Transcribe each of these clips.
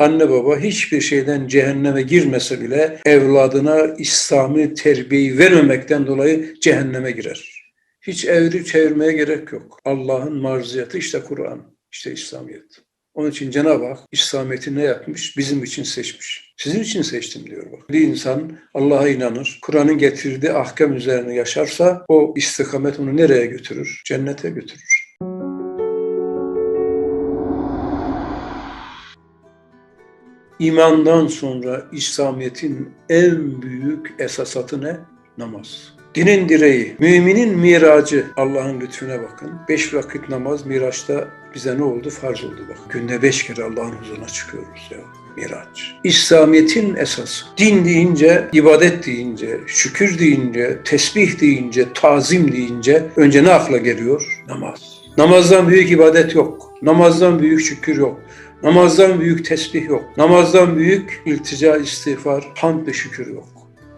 Anne baba hiçbir şeyden cehenneme girmese bile evladına İslami terbiyeyi vermemekten dolayı cehenneme girer. Hiç evrip çevirmeye gerek yok. Allah'ın marziyatı işte Kur'an, işte İslamiyet. Onun için Cenab-ı Hak İslamiyet'i ne yapmış? Bizim için seçmiş. Sizin için seçtim diyor bak. Bir insan Allah'a inanır, Kur'an'ın getirdiği ahkam üzerine yaşarsa o istikamet onu nereye götürür? Cennete götürür. İmandan sonra İslamiyet'in en büyük esasatı ne? Namaz. Dinin direği, müminin miracı. Allah'ın lütfuna bakın. Beş vakit namaz Miraç'ta bize ne oldu? Farz oldu bak. Günde beş kere Allah'ın huzuruna çıkıyoruz ya. Miraç. İslamiyet'in esası. Din deyince, ibadet deyince, şükür deyince, tesbih deyince, tazim deyince önce ne akla geliyor? Namaz. Namazdan büyük ibadet yok. Namazdan büyük şükür yok. Namazdan büyük tesbih yok. Namazdan büyük iltica, istiğfar, hamd ve şükür yok.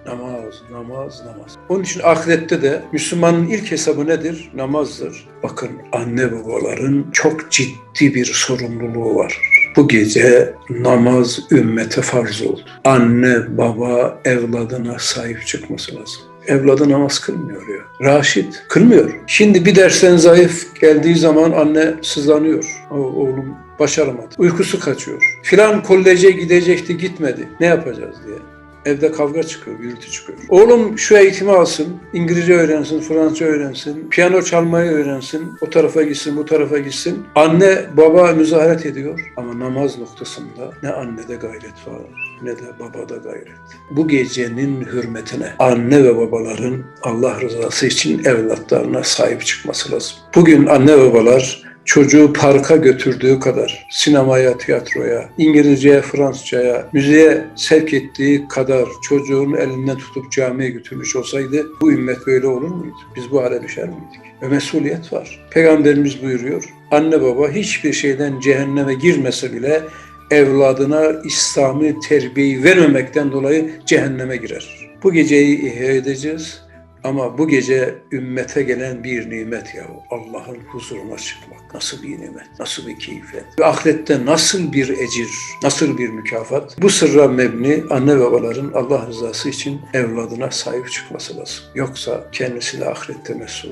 Namaz, namaz, namaz. Onun için ahirette de Müslümanın ilk hesabı nedir? Namazdır. Bakın anne babaların çok ciddi bir sorumluluğu var. Bu gece namaz ümmete farz oldu. Anne baba evladına sahip çıkması lazım. Evladı namaz kılmıyor ya. Raşit kılmıyor. Şimdi bir dersten zayıf geldiği zaman anne sızlanıyor. O, oğlum başaramadı. Uykusu kaçıyor. Filan koleje gidecekti gitmedi. Ne yapacağız diye. Evde kavga çıkıyor, gürültü çıkıyor. Oğlum şu eğitimi alsın, İngilizce öğrensin, Fransızca öğrensin, piyano çalmayı öğrensin, o tarafa gitsin, bu tarafa gitsin. Anne, baba müzaharet ediyor ama namaz noktasında ne annede gayret var ne de babada gayret. Bu gecenin hürmetine anne ve babaların Allah rızası için evlatlarına sahip çıkması lazım. Bugün anne babalar çocuğu parka götürdüğü kadar, sinemaya, tiyatroya, İngilizceye, Fransızcaya, müziğe sevk ettiği kadar çocuğun elinden tutup camiye götürmüş olsaydı bu ümmet böyle olur muydu? Biz bu hale düşer miydik? Ve mesuliyet var. Peygamberimiz buyuruyor, anne baba hiçbir şeyden cehenneme girmese bile evladına İslami terbiyeyi vermemekten dolayı cehenneme girer. Bu geceyi ihya edeceğiz. Ama bu gece ümmete gelen bir nimet ya Allah'ın huzuruna çıkmak. Nasıl bir nimet, nasıl bir keyifet. Ve ahirette nasıl bir ecir, nasıl bir mükafat. Bu sırra mebni anne babaların Allah rızası için evladına sahip çıkması lazım. Yoksa kendisi de ahirette mesul,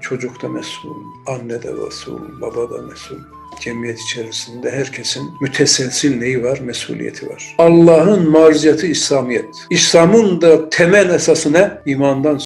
çocuk da mesul, anne de mesul, baba da mesul cemiyet içerisinde herkesin müteselsil neyi var? Mesuliyeti var. Allah'ın marziyatı İslamiyet. İslam'ın da temel esası ne? İmandan